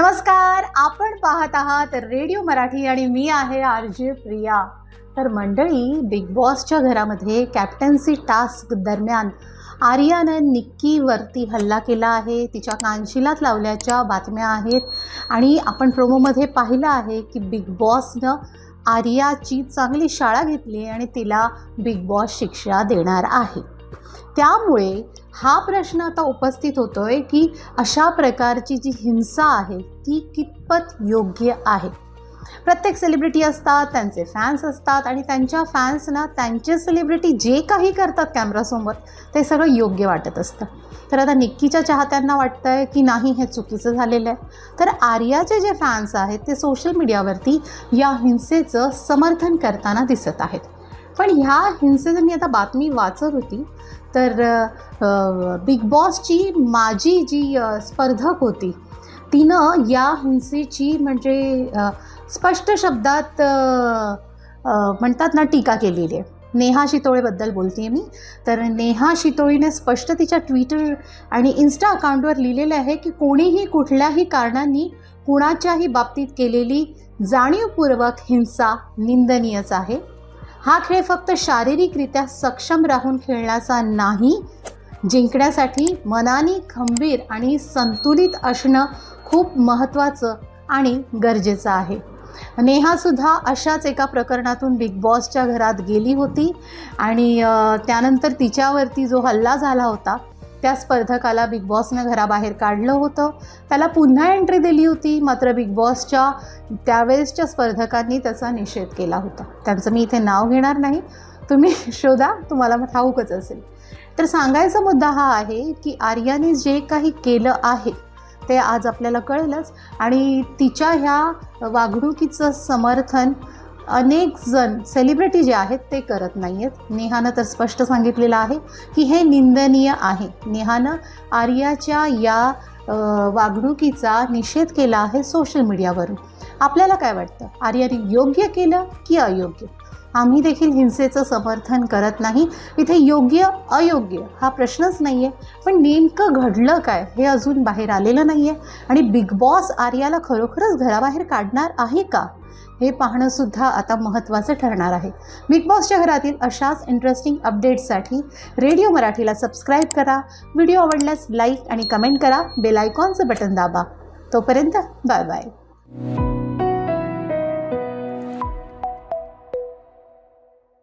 नमस्कार आपण पाहत आहात रेडिओ मराठी आणि मी आहे आर जे प्रिया. तर मंडळी बिग बॉसच्या घरामध्ये कॅप्टन्सी टास्क दरम्यान आर्यानं निक्कीवरती हल्ला केला आहे. तिच्या कानशिलात लावल्याच्या बातम्या आहेत. आणि आपण प्रोमोमध्ये पाहिलं आहे की बिग बॉसनं आर्याची चांगली शाळा घेतली आणि तिला बिग बॉस शिक्षा देणार आहे. त्यामुळे हा प्रश्न आता उपस्थित होतोय की अशा प्रकारची जी हिंसा आहे ती कितपत योग्य आहे? प्रत्येक सेलिब्रिटी असतात त्यांचे फॅन्स असतात आणि त्यांच्या फॅन्सना त्यांचे सेलिब्रिटी जे काही करतात कॅमेरासमोर ते सगळं योग्य वाटत असतं. तर आता निक्कीच्या चाहत्यांना वाटतं आहे की नाही हे चुकीचं झालेलं आहे. तर आर्याचे जे फॅन्स आहेत ते सोशल मीडियावरती या हिंसेचं समर्थन करताना दिसत आहेत. पण ह्या हिंसेचं मी आता बातमी वाचत होती तर बिग बॉसची माझी जी स्पर्धक होती तिनं या हिंसेची म्हणजे स्पष्ट शब्दात म्हणतात ना टीका केलेली आहे. नेहा शितोळेबद्दल बोलते आहे मी. तर नेहा शितोळीने स्पष्ट तिच्या ट्विटर आणि इन्स्टा अकाउंटवर लिहिलेलं आहे की कोणीही कुठल्याही कारणांनी कुणाच्याही बाबतीत केलेली जाणीवपूर्वक हिंसा निंदनीयच आहे. हा खेळ फक्त शारीरिकरित्या सक्षम राहून खेळण्याचा नाही. जिंकण्यासाठी मनाने खंबीर आणि संतुलित असणं खूप महत्त्वाचं आणि गरजेचं आहे. नेहासुद्धा अशाच एका प्रकरणातून बिग बॉसच्या घरात गेली होती आणि त्यानंतर तिच्यावरती जो हल्ला झाला होता त्या स्पर्धकाला बिग बॉसनं घराबाहेर काढलं होतं. त्याला पुन्हा एंट्री दिली होती मात्र बिग बॉसच्या त्यावेळेसच्या स्पर्धकांनी त्याचा निषेध केला होता. त्यांचं मी इथे नाव घेणार नाही. तुम्ही शोधा तुम्हाला मग ठाऊकच असेल. तर सांगायचा मुद्दा हा आहे की आर्याने जे काही केलं आहे ते आज आपल्याला कळेलच. आणि तिच्या ह्या वागणुकीचं समर्थन अनेक जण सेलिब्रिटी जे आहेत ते करत नाही आहेत नेहानं तर स्पष्ट सांगितलेलं आहे की हे निंदनीय आहे. नेहानं आर्याच्या या वागणुकीचा निषेध केला आहे सोशल मीडियावरून आपल्याला काय वाटतं? आर्याने योग्य केलं की अयोग्य? आम्ही देखील हिंसेचं समर्थन करत नाही. इथे योग्य अयोग्य हा प्रश्नच नाही आहे पण नेमकं घडलं काय हे अजून बाहेर आलेलं नाही आहे आणि बिग बॉस आर्याला खरोखरच घराबाहेर काढणार आहे का? हे पाहणंसुद्धा आता महत्त्वाचं ठरणार आहे. बिग बॉसच्या घरातील अशाच इंटरेस्टिंग अपडेट्ससाठी रेडिओ मराठीला सबस्क्राईब करा. व्हिडिओ आवडल्यास लाईक आणि कमेंट करा. बेल आयकॉनचं बटन दाबा. तोपर्यंत बाय बाय